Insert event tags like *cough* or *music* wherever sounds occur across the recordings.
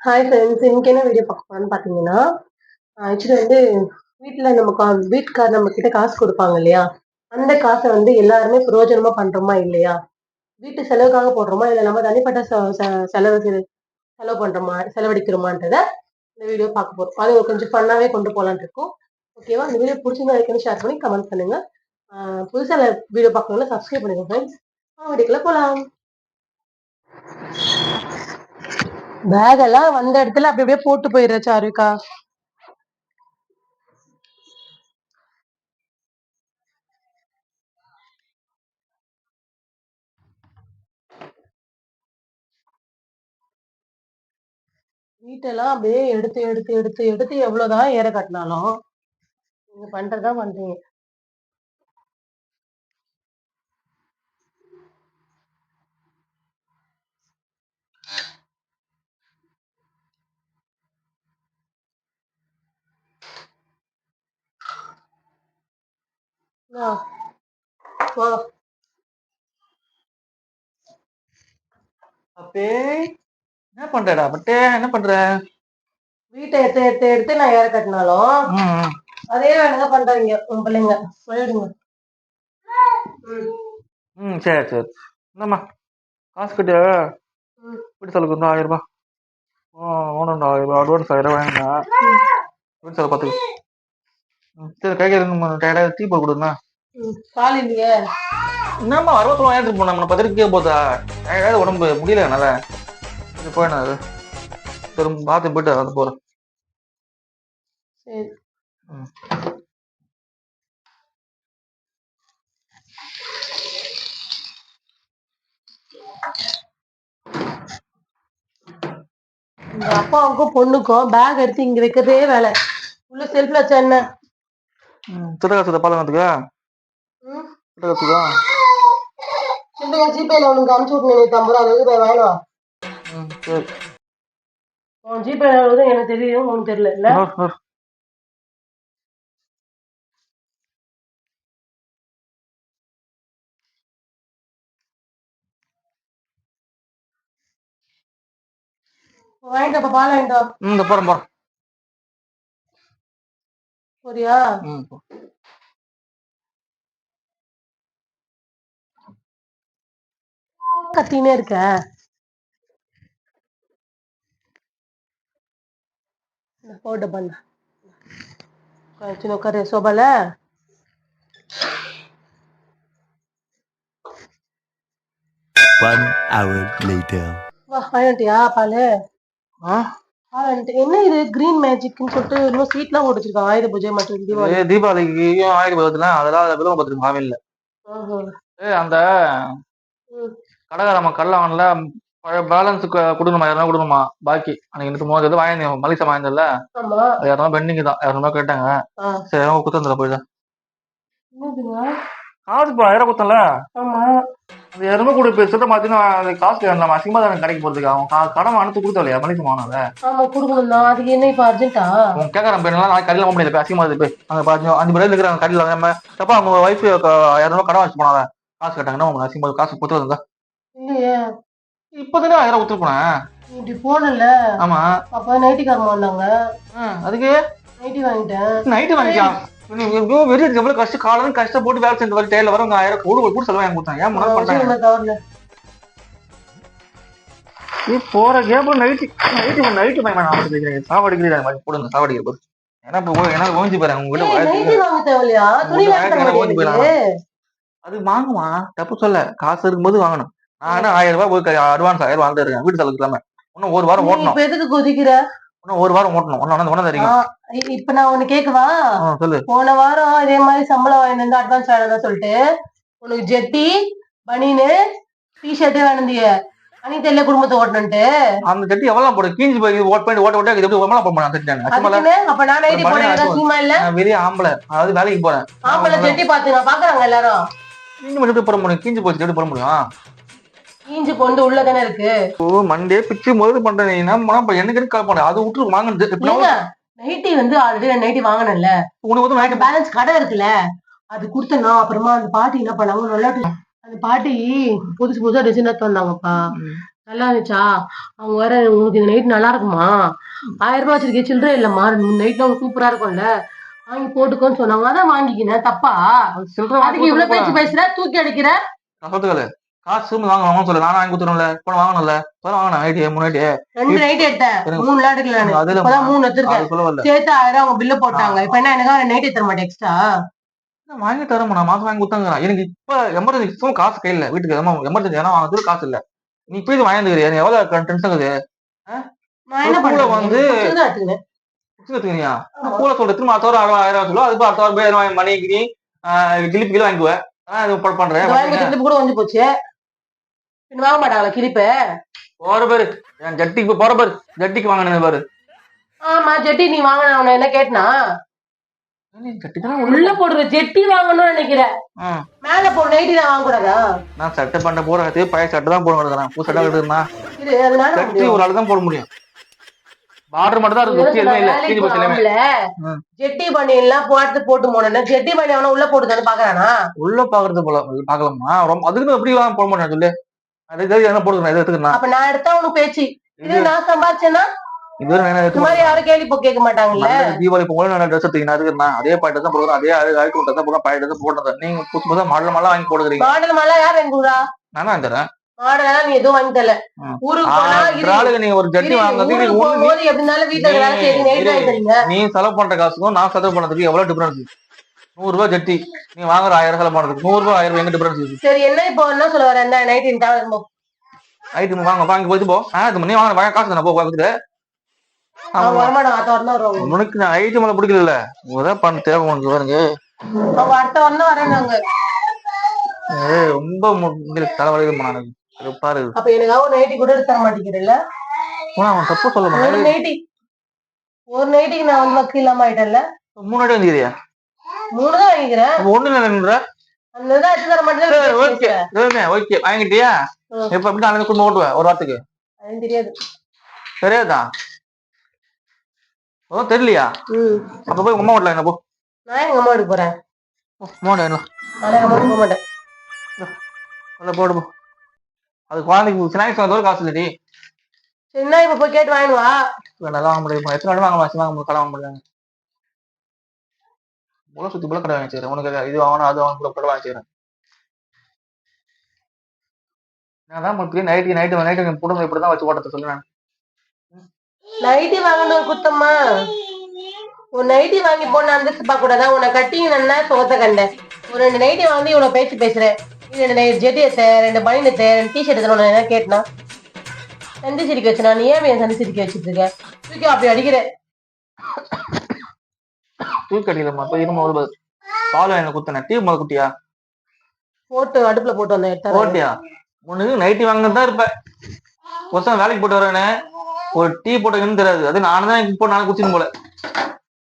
Hi friends இன்னைக்கு என்ன video பார்க்க போறோம்னு பார்த்தீங்கன்னா ஆக்சுவலி வந்து வீட்டில் நம்ம கா வீட்டுக்கார் நம்ம கிட்ட காசு கொடுப்பாங்க இல்லையா? அந்த காசை வந்து எல்லாருமே பிரயோஜனமாக பண்ணுறோமா இல்லையா? வீட்டு செலவுக்காக போடுறோமா? இல்லை நம்ம தனிப்பட்ட செ- செலவு செலவு பண்ணுறோமா செலவழிக்கிறோமான்றத இந்த வீடியோ பார்க்க போகிறோம் அது கொஞ்சம் ஃபன்னாகவே கொண்டு போகலான்னு இருக்கும். ஓகேவா இந்த வீடியோ பிடிச்சிருந்தா இருக்குன்னு ஷேர் பண்ணி கமெண்ட் பண்ணுங்க. புதுசாக வீடியோ பார்க்கணும்னா சப்ஸ்கிரைப் பண்ணுங்கள் ஃப்ரெண்ட்ஸ் வீடியோக்குள்ள போலாம். பேக் எல்லாம் வந்த இடத்துல அப்படி அப்படியே போட்டு போயிடுற சாருக்கா வீட்டெல்லாம் அப்படியே எடுத்து எடுத்து எடுத்து எடுத்து எவ்வளவுதான் ஏற கட்டினாலும் நீங்க பண்றதா பண்றீங்க. அப்பே என்ன பண்றடா பட்டே என்ன பண்ற? வீட்டை எடுத்து எடுத்து எடுத்து நான் ஏற கட்டினாலும் அதே வேலைதான் பண்றாங்க உங்க பிள்ளைங்க. போயிடுங்க ம். சரி சரி. என்னம்மா காசு கட்டு. ம். வீட்டு செலவுக்கு வந்து ஆயிரம் ரூபாய். ஆ வேணும்டா ஆயிரம் ரூபாய். அட்வான்ஸ் ஆயிரம் ரூபாய் வேணுங்க வீட்டு செலவு பார்த்துக்க. சரி கை கை டயர்டாக டீ போட்டு ம். கால் இல்லையே. என்னம்மா அறுபத்தி நம்ம பத்திரிக்கை போதா? டயர்டாக உடம்பு முடியல என்னால. சரி போயிடணும் அது சரி பார்த்து போயிட்டு வந்து போகிறேன் சரி. ம். அப்பாவுக்கும் பொண்ணுக்கும் பேக் எடுத்து இங்க வைக்கிறதே வேலை. உள்ள செல்ஃப்ல வச்சா என்ன? ம். சித்தகாசத்தை பாலங்கத்துக்கா. சித்தகாசுக்கா இந்த ஜிபேல உனக்கு அனுப்பிச்சு விட்டு அது ரூபாய் வேணும் ம் சரி. உன் ஜிபே எனக்கு தெரியும் உனக்கு தெரியல இல்ல. வாங்கிட்டு அப்ப பால் வாங்கிட்டு. ம் இந்த போகிறேன் ம் கத்தினே இருக்க. போட்டு பண்ண சின்ன உட்காரு சோபால. One hour later. வா வாங்கிட்டியா பால். ஆ? என்ன இது? கிரீன் மேஜிக்னு சொல்லிட்டு இன்னும் ஸ்வீட்லாம் போட்டு வச்சிருக்காங்க ஆயுத பூஜை மற்றும் தீபாவளி. ஏ தீபாவளிக்கு ஆயிரம் பதத்துல அதெல்லாம் விதவை பத்திரிக்கை மாவில்ல ஆஹா. ஏ அந்த ம். கடைக்காரம்மா கடலாங்கல்ல பழைய பேலன்ஸ் கொடுக்கணுமா? இரநூறு கொடுக்கணுமா? பாக்கி. அன்னைக்கு நேற்று மூணு இது வாங்கி ஆமா. அது இரநூறு பெண்டிங் தான். இரநூறுவா கேட்டாங்க. சரி இரநூறு குத்தந்துல போயிதான் இப்போ ஆயிரம் குத்தல ஆமா. அந்த இரநூறு கூட சித்த மாத்தினா அது காசு கேட்கலாம் அசிங்கமா தான் கடைக்கு போறதுக்கு? அவன் கடன் அனுத்து கொடுத்தலையா மலிசா வாங்கினால ஆமா கொடுக்கணும் தான் அதுக்கு என்ன இப்ப அர்ஜென்ட்டா உன் கேட்கறேன் பெண்ணெல்லாம் நாளைக்கு கடையில் முடியல போய் அசிங்கமா இருக்கு அங்க பாஞ்சு அஞ்சு பேர் இருக்கிறாங்க கடையில். நம்ம தப்பா அவங்க ஒய்ஃப் இரநூறுவா கடன் வச்சு போனாங்க காசு கேட்டாங்கன்னா உங்க அசிங்கமா காசு கொடுத்து வந்தா இல்லையே. இப்பதானே ஆயிரம் கொடுத்து போனேன். நீ இப்படி போனல ஆமா. அப்ப நைட்டிக்காரமா வந்தாங்க ஆ, அதுக்கு? நைட்டி வாங்கிட்டேன். நைட்டு நீ எவ்வளோ வெறி எவ்வளவு கஷ்டம்? காலம் கஷ்டப்பட்டு வேலை செஞ்சு வர டேல வரவங்க ஆயிரம் கூட கூட செலவு வாங்கி கொடுத்தாங்க ஏன் முன்னாடி பண்றாங்க நீ போற கேப்ல நைட்டு நைட்டு நைட்டு பயமா நான் அடிக்கிறேன் சாவடிக்கிறேன் மாதிரி போடுங்க சாவடிக்கிற போது ஏன்னா இப்போ ஏன்னா ஓஞ்சி போறேன் உங்ககிட்ட உங்க அது வாங்குமா தப்பு சொல்ல. காசு இருக்கும்போது வாங்கணும். நான் ஆயிரம் ரூபாய் போய் அட்வான்ஸ் ஆயிரம் வாழ்ந்து இருக்கேன். வீட்டு செலவுக்கு இல்லாம. இன்னும் ஒரு வாரம் ஓட்டணும். எதுக்கு கொதிக்கிற? இன்னும் ஒரு வாரம் ஓட்டணும். ஒன்னு ஒன்னு தெரியும் இப்ப நான் உனக்கு கேக்கவா? சொல்லு. போன வாரம் இதே மாதிரி சம்பளம் வாங்கிட்டு வந்து அட்வான்ஸ் வேணும் சொல்லிட்டு உனக்கு ஜெட்டி பனியனு டிஷர்ட்டே வேணுந்திய அனி தெரியல குடும்பத்தை ஓட்டணுன்ட்டு அந்த தட்டி எவ்வளவு போடு? கீஞ்சி போய் ஓட் பண்ணி ஓட்ட ஓட்ட எப்படி ஒவ்வொரு போட நான் அதுக்குன்னு அப்ப நான் நைட்டி இல்ல? வெளியே ஆம்பளை. அதாவது வேலைக்கு போறேன். ஆம்பளை ஜெட்டி பாத்து நான் பாக்குறாங்க எல்லாரும். கீஞ்சி மட்டும் போட முடியும்? கீஞ்சி போச்சு எப்படி போட முடியும்? கீஞ்சு கொண்டு உள்ள தானே இருக்கு? ஓ மண்டே பிச்சு முதல்ல பண்றேன் என்ன எனக்கு கால் பண்ண அது விட்டு ஏங்க நைட்டி வந்து ஆல்ரெடி நைட்டி வாங்கினேன்ல. உனக்கு வந்து பேலன்ஸ் கடை இருக்குல்ல அது கொடுத்தனா அப்புறமா அந்த பாட்டி என்ன பண்ணாங்க? நல்லா அந்த பாட்டி புதுசு புதுசா டிசைன் எடுத்து வந்தாங்கப்பா நல்லா இருந்துச்சா? அவங்க வேற உங்களுக்கு இந்த நைட் நல்லா இருக்குமா? ஆயிரம் ரூபாய் வச்சிருக்கே சில்லறை இல்லம்மா. நைட் அவங்க சூப்பரா இருக்கும்ல. வாங்கி போட்டுக்கோன்னு சொன்னாங்க. அதான் வாங்கிக்கினேன். தப்பா? அதுக்கு இவ்வளவு பேச்சு. பேசுற? தூக்கி அடிக்கிற? காசு திரும்ப வாங்க வாங்க சொல்ல. நானும் வாங்கி கொடுத்துரும்ல போன வாங்கணும்ல. போன வாங்கினேன் நைட்டு மூணு நைட்டு ரெண்டு நைட் எடுத்தேன். மூணு நாள் எடுக்கல நானு. அதுல மூணு எடுத்திருக்கேன். சேர்த்து ஆயிரம் அவங்க பில்லு போட்டாங்க. இப்ப என்ன எனக்கு நைட் எடுத்துற மாட்டேன் எக்ஸ்ட்ரா வாங்கி தரேன் நான் மாசம் வாங்கி கொடுத்தாங்க எனக்கு இப்ப எமர்ஜென்சி சும்மா காசு கையில வீட்டுக்கு எமர்ஜென்சி ஏன்னா வாங்குறதுக்கு காசு இல்ல. நீ இப்ப இது வாங்கிருக்கிறியா நீ எவ்வளவு டென்ஷன் இருக்குது கூட வந்து- கூட சொல்ற திரும்ப அடுத்த வாரம் ஆயிரம் ஆயிரம் சொல்லு அதுக்கு அடுத்த வாரம் போய் மணி கிணி கிளிப்பு கிலோ வாங்குவேன் பண்றேன். கூட வந்து போச்சு. பின்ன வாங்க மாட்டாங்களா கிளிப்பு போற பாரு. என் ஜட்டிக்கு போற பாரு. ஜட்டிக்கு வாங்கினது பாரு. ஆமா ஜெட்டி நீ வாங்கின அவன என்ன கேட்டனா? தானே உள்ள போடுற ஜெட்டி வாங்கணும்னு நினைக்கிறேன். மேல போடுற நைட்டி தான் வாங்க கூடாதா நான் சட்டை பண்ண போறேன் பழைய சட்டை தான் போட புது சட்டை எடுத்துருந்தா இது அதனால சட்டி ஒரு ஆள் தான் போட முடியும். பார்டர் மட்டும் தான் இருக்கு. வெட்டி எதுவுமே இல்ல. கீழ் பஸ் எல்லாமே. ஜெட்டி போட்டு போட்டு போனேன் ஜெட்டி பண்ணி அவன உள்ள போட்டு பாக்குறானா? உள்ள பாக்குறது போல பாக்கலாமா? ரொம்ப அதுக்கு எப்படி போட மாட்டேன் சொல்லு. என்ன போடுறேன் எடுத்துக்கிறேன் அப்ப நான் எடுத்தா உனக்கு பேச்சு. இது இது நான் சம்பாதிச்சேன்னா இது கேட்க மாட்டாங்கல்ல? தீபாவளி பொங்கல் நான் ட்ரெஸ் எடுத்துக்கிறேன் அதுக்கு அதே பாயிண்ட் தான் போடுறேன். அதே அழகு விட்டு தான் போடுறேன். பாயிண்ட் தான் போடுறேன் நீங்க புதுசு புதுசா மாடல் மாடலாம் வாங்கி போடுறீங்க. மாடல் மாலா யார் வாங்கி கொடுறா நானும் வாங்கி தரேன் மாடல் எல்லாம் நீ எதுவும் வாங்கி தரல. ஊருக்கு நீங்க ஒரு ஜட்டி இரு, வாங்குறதுக்கு ஊருக்கு நீங்க ஒண்ணு போகும்போது எப்படி இருந்தாலும் வீட்டுல வேலை செய்து இரு. நைட் வாங்கி தரீங்க நீ செலவு பண்ற காசுக்கும் நான் செலவு பண்ணதுக்கு எவ்வளவு டிஃபரன்ஸ் நூறு ரூபாய் ஜட்டி. நீ வாங்குற ஆயிரம் செலவு பண்ணதுக்கு நூறு ரூபாய் ஆயிரம் ரூபாய் எங்க டிஃபரன்ஸ் இருக்கு சரி என்ன இப்போ என்ன சொல்ல வர? இந்த நைட் இந்த ஐட்டம் வாங்க வாங்கி போயிட்டு போ. ஆ இது நீ வாங்க வாங்க காசு தானே போ வாங்கிட்டு உனக்கு நான் ஐட்டம் எல்லாம் பிடிக்கல உதான் பண்ண தேவை உனக்கு பாருங்க அடுத்த வாரம் தான் வரேன்னாங்க ஏய், ரொம்ப தலைவலிகள் எனக்கு. பாரு அப்ப எனக்காக நைட்டி கூட எடுத்து தர மாட்டேங்கிறல்ல? அவன் தப்பு சொல்ல மாட்டான். ஒரு நைட்டிக்கு நான் வந்து வக்கு இல்லாம ஆயிட்டேன்ல? முன்னாடி வந்துக்கிறியா மூணு தான் வாங்கிக்கிறேன் ஒண்ணு மாட்டேன் ஓகே ஓகே வாங்கிட்டியா. இப்ப எப்படி நாளைக்கு குடும்பம் ஓட்டுவேன் ஒரு வாரத்துக்கு. தெரியாது. ஓ தெரியலையா? அப்ப போய் ஓட்டல என்ன போ. நான் எங்க அம்மா போறேன். அம்மா போக மாட்டேன். உள்ள போடு போ. அது குழந்தைக்கு ஸ்நாக்ஸ் வாங்க காசு இல்லடி. சரி என்ன இப்ப போய் கேட்டு வாங்கிட்டு வா. நல்லா வாங்க முடியும்? எத்தனை வாங்க வாங்க முடியும்? கடை வாங்க முடியாது உள்ள சுத்தி உள்ள கடை வாங்கிச்சுக்கிறேன் உனக்கு இது வாங்கணும் அது வாங்கணும் கடை வாங்கிச்சுக்கிறேன் நான் தான் முடியும் நைட்டு நைட்டு நைட்டு புடுங்க இப்படி தான் வச்சு ஓட்டத்தை சொல்லுவேன். நைட்டி வாங்கணும் குத்தம்மா ஒரு நைட்டி வாங்கி போன அந்தஸ்து பார்க்க கூடாதா உன்னை கட்டி நல்லா சோத்த கண்டேன்? ஒரு ரெண்டு நைட்டி வாங்கி இவ்வளவு பேச்சு பேசுறேன். இது ரெண்டு நைட் ஜெட்டி எடுத்த ரெண்டு பனின் எடுத்த ரெண்டு டிஷர்ட் எடுத்த உன்னை என்ன கேட்டனா சந்தி சிரிக்க வச்சு நான் நீ ஏன் என் சந்தி சிரிக்க வச்சுட்டு இருக்க? தூக்கி அப்படி அடிக்கிறேன். தூக்கடியிலம்மா போய் இரும ஒரு பஸ். பால் வாங்கி குத்தனேன். டீ முதல் குட்டியா? போட்டு அடுப்புல போட்டு வந்தேன். ஓட்டியா உனக்கு நைட்டி வாங்க தான் இருப்ப ஒருத்தன் வேலைக்கு போட்டு வரேனே ஒரு டீ போட்டுக்கன்னு தெரியாது அது நானும் தான் இப்போ நானும் குடிச்சின்னு போல.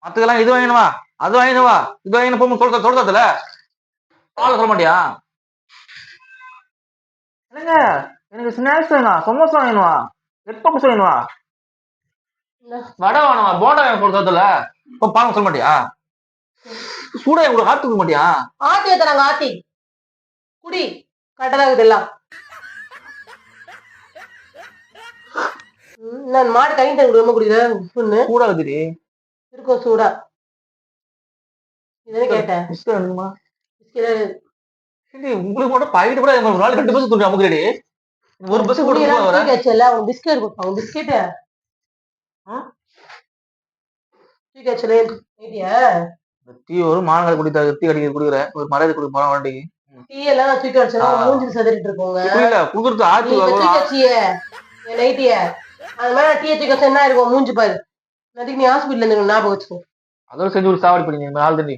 மத்ததெல்லாம் இது வாங்கினவா அது வாங்கினவா இது வாங்கின போகும் சொல்ற சொல்றதுல பால் சொல்ல மாட்டியா? என்னங்க? எனக்கு ஸ்நாக்ஸ் வேணும் சமோசா வேணுமா பப்ஸ் வேணுமா என்ன? வடை வேணுமா போண்டா வேணும் சொல்றதுல இப்போ பால் சொல்ல மாட்டியா? சூடா உங்களுக்கு ஆத்து கொடுக்க மாட்டியா? ஆத்தி வைத்தனாங்க ஆத்தி. குடி இருக்குது எல்லாம் நான் மாடு கை தண்ணி குடிக்காம குடிக்கிறேன் புண்ணு. சூடா இருக்குடி. இருக்கும் சூடா. இதுன்னு கேட்டேன். பிஸ்கட் வேணுமா? பிஸ்கெட் ஏண்டி, உங்களுக்கு மட்டும் பாக்கெட் கூட ஒரு நாள் ரெண்டு பஸ் தூக்கி அமுக்குறடி. ஒரு பஸ் குடி எல்லாம் கொடுத்து வர தூக்கி வச்சல அவங்க பிஸ்கெட் கொடுப்பாங்க பிஸ்கெட் டீ ஒரு மாநகர குடி டீ அடிக்க குடிக்கிற ஒரு மரியாதை குடி போற வண்டிக்கு டீ எல்லாம் தூக்கி ஆ. மூஞ்சி சதறிட்டு இருக்கோங்க. புரியல குடுக்கறது ஆச்சு தூக்கி நைட்டிய. அது மாதிரி டீ தூக்கி என்ன இருக்கும் மூஞ்சி பாரு. அதுக்கு நீ ஹாஸ்பிட்டல் இருந்து ஞாபகம் வச்சுக்கோ. அதோட செஞ்சு ஒரு சாவடி பண்ணி நாலு தண்ணி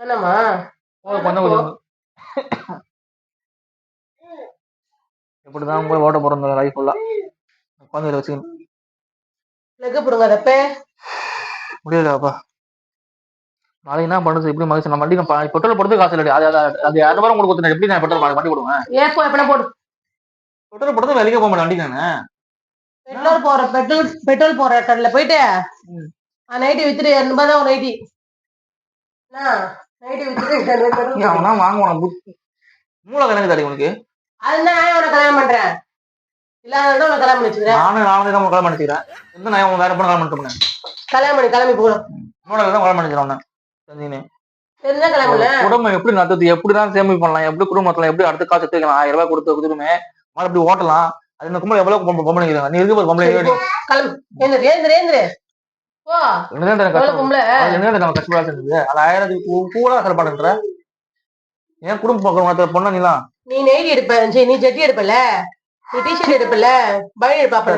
வேணாமா? போக கொஞ்சம் இப்படிதான் உங்களை ஓட்ட போறோம் லைஃப் ஃபுல்லா குழந்தைகளை வச்சுக்கணும். லெக்க போடுங்க அதப்பே முடியலப்பா நாளைக்கு என்ன பண்றது எப்படி மனுஷன் நம்ம வண்டி நம்ம பெட்ரோல் போடுறது காசு இல்லை அது அது- இரநூறு ரூபாய் உங்களுக்கு கொடுத்தேன் எப்படி நான் பெட்ரோல் வண்டி போடுவேன். ஏப்போ எப்பனா போடு? பெட்ரோல் போடுறது வேலைக்கே போக மாட்டேன் வண்டி நானு பெட்ரோல் போற பெட்ரோல் பெட்ரோல் போற கடையில போயிட்டு. நைட்டி வித்துட்டு இரநூறுபா தான் ஒரு நைட்டி நைட்டி வித்துட்டு ஏன் அவனா வாங்குவான் மூளை கணக்கு தாடி உனக்கு. அதுதான் நான் உனக்கு கல்யாணம் பண்றேன். இல்லாத உன்னை கல்யாணம் பண்ணி வச்சுக்கிறேன். நானும் நானும் தான் கல்யாணம் நான் உன் வேற பொண்ணு கல்யாணம் பண்ணிட்டு கல்யாணம் பண்ணி கிளம்பி போகணும் உன்னோட தான் கல்யாணம் பண்ணிக்கிறேன் தெரிஞ்சுனே தெரிஞ்சா கல்யாணம் குடும்பம் எப்படி நடத்துறது எப்படிதான் சேமிப்பு பண்ணலாம் எப்படி குடும்பத்துல எப்படி அடுத்த காசு எடுத்துக்கலாம் ஆயிரம் ரூபாய் கொடுத்து கொடுத்துருமே மறுபடியும் எப்படி ஓட்டலாம். அது இந்த கும்பல எவ்வளவு பொம்பளை. நீ இருக்கு பொம்பளை. கிளம்பு. ஏந்திரு ஏந்திரு ஏந்திரு. போ. என்னதான் எனக்கு எவ்வளவு கஷ்டம் பொம்பளை? அது என்னதான் நம்ம கஷ்டப்படா செஞ்சது அது ஆயிரத்துக்கு கூட செலவு பண்ணுற ஏன் குடும்ப பக்கம் நடத்துற பொண்ணு நீலாம்? நீ நெய்டி எடுப்ப நீ ஜட்டி எடுப்பல டிஷர்ட் எடுப்பல எடுப்ப அப்ப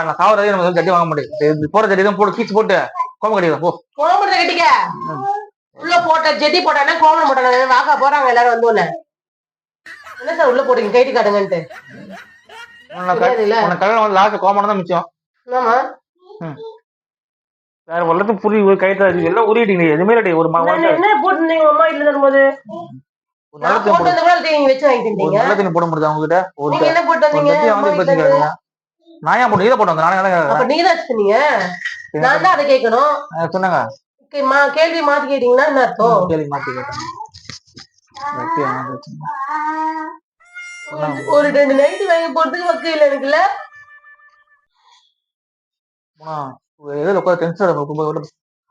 நான் சாவறதே நம்ம ஜட்டி வாங்க முடியும் போற ஜட்டி தான் போட்டு கீச்சு போட்டு. கோம கட்டிக்கலாம் போ. கோமரத்தை கட்டிக்க. உள்ள போட்ட ஜெட்டி போட்டானா கோமரம் போட்டானா? வாக்கா போறாங்க எல்லாரும் வந்து என்ன சார் உள்ள போடுங்க கைட்டு காட்டுங்கன்ட்டு. உன்னை க- தெரியாதுல்ல. உன்னை கல்யாணம் வந்து லாஸ்ட் கோமம் தான் மிச்சம். ஆமா. வேற வல்லத்து புரி இருக்கு எல்லாம் உருவிட்டீங்க எதுவுமே ஒரு அம்மா வீட்டுல இருக்கும்போது நீங்க போட முடியுது அவங்க கிட்ட ஒரு நீங்க என்ன போட்டு வந்தீங்க? நான் ஏன் போட்டு இதை போட்டு வந்தேன் நானே நீங்க தான் சொன்னீங்க நான் தான் அதை கேட்கணும்? சொன்னாங்க. கேள்வி மாத்தி கேட்டீங்கன்னா என்ன அர்த்தம்? கேள்வி மாத்தி கேட்டேன். ஒரு ரெண்டு நைட்டு வாங்கி போறதுக்கு வக்கு இல்ல எனக்குல்ல போனா எதில் உட்காந்து டென்ஷன்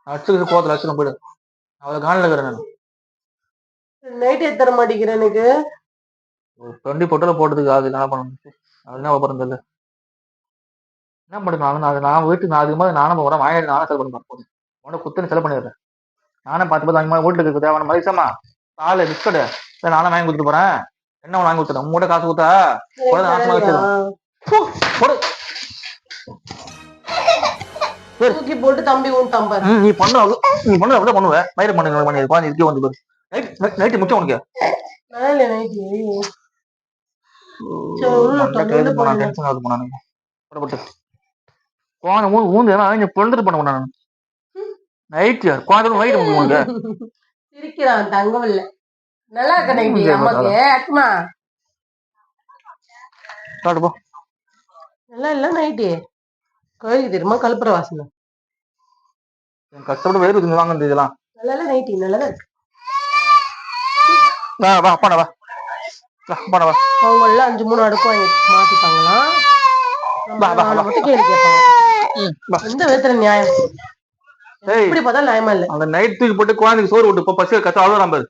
அடிச்சுக்கிட்டு கோவத்தில் அடிச்சுட்டு போயிடு. அவளை காலில் இருக்கிறேன் நான். நைட் எடுத்து தர மாட்டேங்கிறேன் எனக்கு. ஒரு டுவெண்ட்டி பொட்டில் போட்டதுக்கு அது என்ன பண்ணணும் அது என்ன அப்புறம் தெரியல. என்ன பண்ணுறது நான் நான் வீட்டுக்கு நான் அதுக்கு மாதிரி நானும் போகிறேன் வாங்கி நானும் செலவு பண்ணி பார்ப்போம் உனக்கு குத்துன்னு செலவு பண்ணிடுறேன். நானே பார்த்து பார்த்து அங்கே வீட்டுக்கு இருக்குது தேவையான மதிசமா பால் பிஸ்கட்டு இல்லை நானும் வாங்கி கொடுத்துட்டு போகிறேன் என்ன ஒன்று வாங்கி கொடுத்துறேன் உங்கள்கிட்ட காசு கொடுத்தா? குழந்தை நாசமா வச்சிடும் போட்டு தம்பி உன் தம்பாரு. நீ பண்ணு நீ பண்ணு அப்படியே பண்ணுவ. மயிறு பண்ணு பண்ணி குழந்தை இதுக்கே வந்து நைட்டு முக்கியம் உனக்கு. குழந்தை ஊந்து அவங்க பொழுதுட்டு பண்ண நான் நைட் குழந்தை நைட் உங்களுக்கு சிரிக்கிறான் தங்கம் இல்ல. நல்லா இருக்க நைட்டி காட்டு போ. நல்லா இல்ல நைட்டி கோயிலுக்கு தெரியுமா கழுப்புற வாசனை கஷ்டப்பட்டு வேறு இது வாங்குறது இதெல்லாம். நல்லா இல்ல நைட்டி நல்லா இருக்கு. வா வா அப்பாடா வா. வா அப்பாடா வா. அவங்க எல்லாம் அஞ்சு மூணு அடுக்கு வாங்கி மாத்திப்பாங்களாம் நம்ம வா, வா, நாலு வா. மட்டும் கேள்வி கேட்பாங்க ம், வா. எந்த விதத்துல நியாயம்? ஏய் இப்படி பார்த்தா நியாயமா இல்ல. அந்த நைட் தூக்கி போட்டு குழந்தைக்கு சோறு விட்டு இப்போ பசி கத்த அவ்வளோ நம்பர்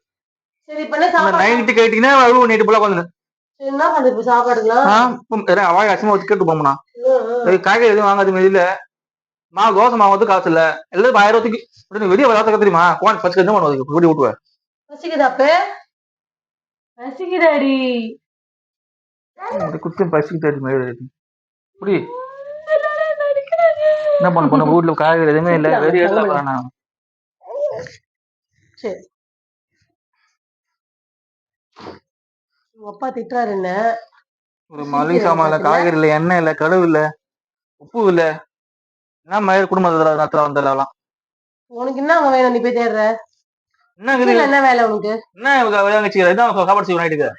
சரி இப்ப என்ன அந்த சாப்பாடு நைட்டு கேட்டீங்கன்னா அவ்வளோ நைட்டு போல உட்காந்து சரி, என்ன பண்றது இப்ப சாப்பாடுக்கலாம் அவாய் அசிமா வச்சு கேட்டு போமண்ணா ம், ம். ஏய், காய்கறி எதுவும் வாங்காது இல்ல நான் தோசை மாவு காசு இல்ல. எல்லாரும் ஆயிரம் ரூபாய்க்கு வெளியே வராத தெரியுமா வீடி விட்டுவேன் பசிக்குதா அப்ப? பசிக்குதாடி? குத்தி பசிக்கு தெரியும் மாதிரி புரி என்ன பண்ண பண்ண *laughs* வீட்டுல காய்கறி எதுவுமே இல்ல. வெளியே எடுத்து போறேன் சரி. உங்க அப்பா திட்டுறாரு என்ன? ஒரு மளிகை சாமான் இல்ல காய்கறி இல்ல எண்ணெய் இல்ல கடுவு இல்ல உப்பு இல்ல. என்ன மயிர் குடும்பத்துல நடத்துற வந்தெல்லாம் உனக்கு என்ன அங்க வேணும்? நீ போய் தேடுற. என்ன வேலை உனக்கு? என்ன சாப்பாடு செய்வோம் நைட்டுக்கு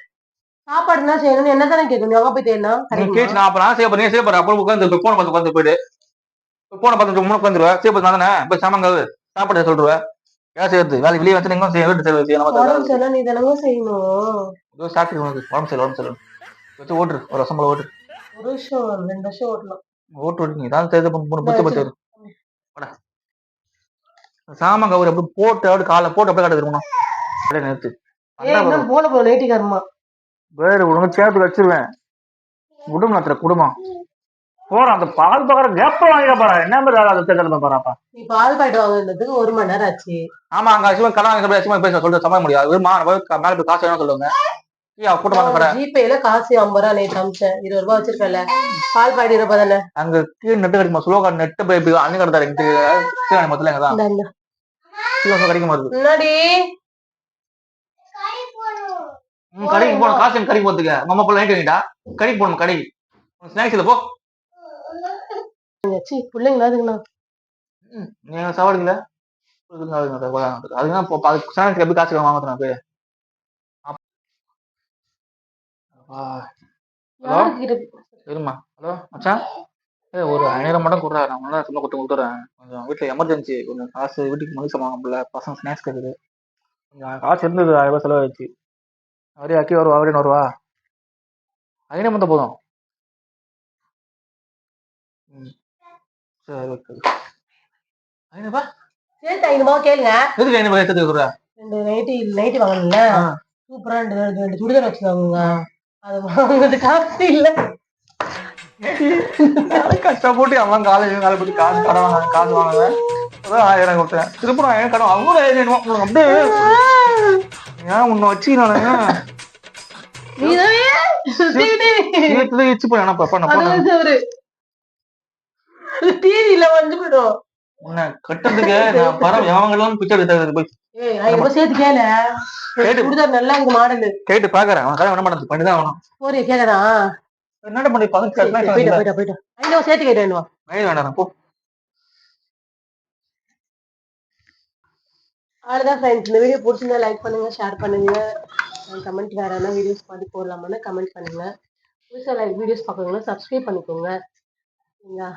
சாப்பாடு என்ன செய்யணும் என்ன தானே கேட்கணும்? அங்க போய் தேடினா? நீ கேட்டு நான் அப்புறம் செய்ய போறேன் செய்ய போறேன் அப்புறம் உட்காந்து போன பார்த்து உட்காந்து போயிடு. போன பார்த்து மூணு உட்காந்துருவேன் செய்ய போது தானே? போய் சாப்பாடு சொல்லிடுவேன் ஏன் செய்யறது. வேலைக்கு வெளியே வந்து செய்ய வீட்டு சரியில்லை, நீ தினமும் செய்யணும். ஏதோ சாப்பிட்டு உனக்கு உடம்பு சரியில்லை உடம்பு சரியில்லை. வச்சு ஓட்டுரு. ஒரு வருஷம் போல ஓட்டு ஒரு வருஷம் ரெண்டு வருஷம் ஓட்டலாம். ஓட்டு ஓட்டு நீ தான் செய்து மூணு பத்து பத்து போடா சாமான் கவர் அப்படி போட்டு அப்படி காலை போட்டு அப்படியே காட்டு திரும்பணும் அப்படியே நிறுத்து. போல போ நைட்டிக்காரமா வேறு ஒழுங்கு சேர்த்து வச்சிருவேன். குடும்பம் நடத்துற குடும்பம். போறான் அந்த பால் பக்கற கேப்ப வாங்கிக்க போறா என்ன மாதிரி அதை தேர்தல் போறாப்பா நீ பால் பாயிட்டு வாங்குறதுக்கு ஒரு மணி நேரம் ஆச்சு. ஆமா அங்க அசிவம் கடன் வாங்க பேச சொல்லிட்டு சமாள முடியாது. மா- மேல போய் காசு வேணும் சொல்லுவாங்க. ஜிபேல காசு ஐம்பது ரூபா நேற்று அமிச்சேன் இருபது ரூபாய் வச்சிருக்கல பால் பாயிட்டு இருப்பா தானே? அங்க கீழே நெட்டு கிடைக்குமா? ஸ்லோகா நெட்டு போய் இப்படி எங்க தான். சீக்கிரம் கிடைக்க மாட்டுது முன்னாடி. கடைக்கு போகணும். காசு கடைக்கு போறதுக்கு? அம்மா போல நைட் வாங்கிட்டா? கடைக்கு போகணும் கடைக்கு? ஸ்நாக்ஸ் இல்ல போ. பிள்ளைங்களா நீங்க சாப்பாடுங்கள அதுதான் அதுக்கு ஸ்நாக்ஸ் எப்படி காசு போய் அப்பா. ஹலோ? இருமா. ஹலோ மச்சான்? ஏ ஒரு ஐநூறு மட்டும் கொடுறா. நான் நல்லா சும்மா கொடுத்து கொடுத்துறேன் கொஞ்சம் வீட்டில் எமர்ஜென்சி கொஞ்சம் காசு வீட்டுக்கு மனுஷன் வாங்கல பசங்க ஸ்நாக்ஸ் கேட்குது கொஞ்சம் காசு இருந்தது. ஆயிரம் ரூபாய் செலவாயிடுச்சு. அவரே அக்கி வருவா அவரே வருவா. ஐநூறு மட்டும் போதும். சரி ஓகே. ஐநூறுபா? சேர்த்து ஐநூறுபா கேளுங்க. எதுக்கு ஐநூறுபா எடுத்து கொடுக்குறா? ரெண்டு நைட்டி நைட்டி வாங்கணும்ல. ஆ. சூப்பரா ரெண்டு ரெண்டு சுடிதார் வச்சுருக்காங்க அது வாங்குறது காசு இல்ல. கஷ்டப்பட்டு அவன் காலேஜ் காலேஜ் போட்டு காசு கடன் வாங்க காசு வாங்குவேன் ஆயிரம் கொடுத்தேன். திருப்பூர் ஆயிரம் கடன் அவங்க ஆயிரம் உனக்கு அப்படியே ஏன் உன்னை வச்சு நான் டிவில வந்து போயிடும். உன்னை கட்டுறதுக்கு நான் பரம் எவங்களும் பிச்சை எடுத்து போய் கேட்டு. சுடிதார் நல்லா இருக்கு மாடல். கேட்டு பாக்குறேன். என்ன பண்ணது பண்ணிதான் ஆகணும். போறிய கேக்குறா என்னடா பண்ணி போயிட்டு போயிட்டு போயிட்டு. ஐநூறு சேர்த்து கேட்டு வேணுமா மயில் வேண்டாம் போ. அவ்வளோதான் ஃப்ரெண்ட்ஸ் இந்த வீடியோ பிடிச்சிருந்தா லைக் பண்ணுங்க ஷேர் பண்ணுங்க. கமெண்ட் வேற என்ன வீடியோஸ் மாதிரி போடலாமான்னு கமெண்ட் பண்ணுங்க. புதுசாக லைக் வீடியோஸ் பார்க்குறவங்களும் சப்ஸ்கிரைப் பண்ணிக்கோங்க. சரிங்களா?